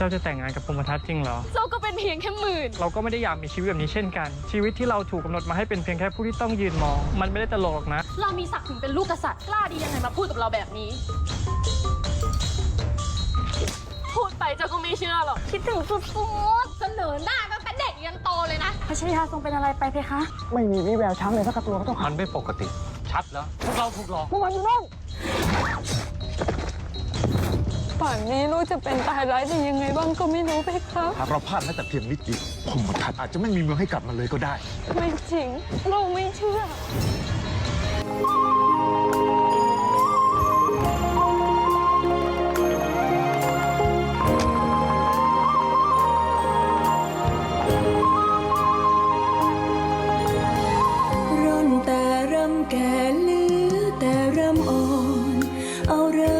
เจ้าจะแต่งงานกับพรหมทัตจริงเหรอ เจ้าก็เป็นเพียงแค่หมื่น เราก็ไม่ได้อยากมีชีวิตแบบนี้เช่นกัน ชีวิตที่เราถูกกำหนดมาให้เป็นเพียงแค่ผู้ที่ต้องยืนมอง มันไม่ได้ตลกหรอกนะ เรามีศักดิ์ถึงเป็นลูกกษัตริย์กล้าดียังไงมาพูดกับเราแบบนี้ พูดไปเจ้าก็ไม่เชื่อหรอก คิดถึงสุดๆเสนอหน้าตั้งแต่เด็กยันโตเลยนะพระชายาทรงเป็นอะไรไปเพคะ ไม่มีวิแววช้างเลยสักตัวก็ต้องมันไม่ปกติ ชัดแล้วพวกเราถูกหลอกพวกมันอยู่นั่นป่ แบบนี้ลูกจะเป็นตายร้ายได้ยังไงบ้างก็ไม่รู้เพคะหากเราพลาดแม้แต่เพียงนิดเดียวผมทันอาจจะไม่มีเมืองให้กลับมาเลยก็ได้ ไม่จริง เราไม่เชื่อ ร่อนแต่รำแก่เหลือแต่รำอ่อน เอาเรอ